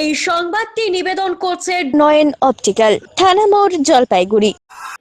এই সংবাদটি নিবেদন করছে নয়ন অপটিক্যাল থানা মোড় জলপাইগুড়ি।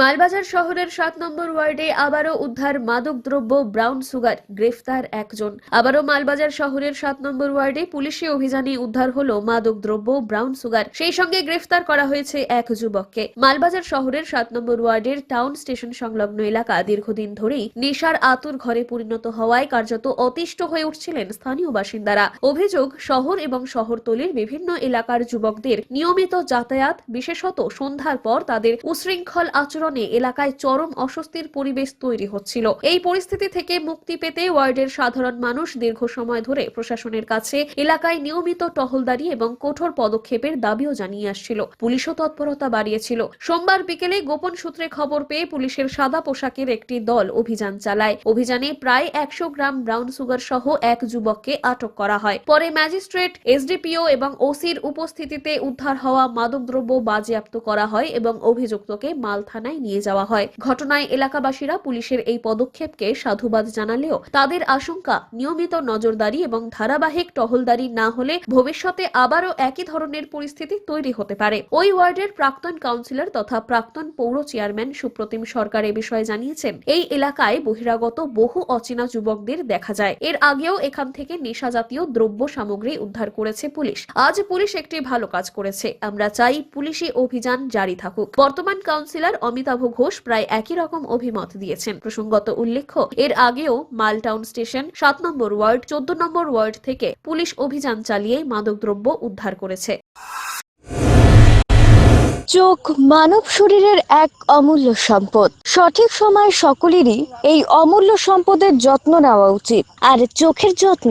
মালবাজার শহরের সাত নম্বর ওয়ার্ডে আবারও উদ্ধার মাদকদ্রব্য, ব্রাউন সুগার, গ্রেফতার একজন। আবারও মালবাজার শহরের সাত নম্বর ওয়ার্ডে পুলিশি অভিযানে উদ্ধার হলো মাদকদ্রব্য, ব্রাউন সুগার। সেই সঙ্গে গ্রেফতার করা হয়েছে এক যুবককে। মালবাজার শহরের সাত নম্বর ওয়ার্ডের টাউন স্টেশন সংলগ্ন এলাকা দীর্ঘদিন ধরেই নেশার আতুর ঘরে পরিণত হওয়ায় কার্যত অতিষ্ঠ হয়ে উঠছিলেন স্থানীয় বাসিন্দারা। অভিযোগ, শহর এবং শহরতলির বিভিন্ন এলাকার যুবকদের নিয়মিত যাতায়াত, বিশেষত সন্ধ্যার পর তাদের উশৃঙ্খল আচরণে এলাকায় চরম অস্বস্তির পরিবেশ তৈরি হচ্ছিল। এই পরিস্থিতি থেকে মুক্তি পেতে ওয়ার্ডের সাধারণ মানুষ দীর্ঘ সময় ধরে প্রশাসনের কাছে এলাকায় নিয়মিত টহলদারি এবং কঠোর পদক্ষেপের দাবিও জানিয়ে আসছিল। পুলিশও তৎপরতা বাড়িয়েছিল। সোমবার বিকেলে গোপন সূত্রে খবর পেয়ে পুলিশের সাদা পোশাকের একটি দল অভিযান চালায়। অভিযানে প্রায় একশো গ্রাম ব্রাউন সুগার সহ এক যুবককে আটক করা হয়। পরে ম্যাজিস্ট্রেট, এসডিপিও এবং ওসির উপস্থিতিতে উদ্ধার হওয়া মাদকদ্রব্য বাজেয়াপ্ত করা হয় এবং অভিযুক্তকে মাল থানায় নিয়ে যাওয়া হয়। ঘটনায় এলাকাবাসীরা পুলিশের এই পদক্ষেপকে সাধুবাদ জানালেও তাদের আশঙ্কা, নিয়মিত নজরদারি এবং ধারাবাহিক টহলদারি না হলে ভবিষ্যতে আবারও একই ধরনের পরিস্থিতি তৈরি হতে পারে। ওই ওয়ার্ডের প্রাক্তন কাউন্সিলর তথা প্রাক্তন পৌর চেয়ারম্যান সুপ্রতিম সরকার এ বিষয়ে জানিয়েছেন, এই এলাকায় বহিরাগত বহু অচেনা যুবকদের দেখা যায়। এর আগেও এখান থেকে নেশা জাতীয় দ্রব্য সামগ্রী উদ্ধার করেছে পুলিশ। আজ পুলিশ একটি ভালো কাজ করেছে। আমরা চাই পুলিশি অভিযান জারি থাকুক। বর্তমান কাউন্সিলর অমিতাভ ঘোষ প্রায় একই রকম অভিমত দিয়েছেন। প্রসঙ্গত উল্লেখ্য, এর আগেও মালটাউন স্টেশন সাত নম্বর ওয়ার্ড, চোদ্দ নম্বর ওয়ার্ড থেকে পুলিশ অভিযান চালিয়ে মাদকদ্রব্য উদ্ধার করেছে। চোখ মানব শরীরের এক অমূল্য সম্পদ। সঠিক সময় সকলেরই এই অমূল্য সম্পদের যত্ন নেওয়া উচিত। আর চোখের যত্ন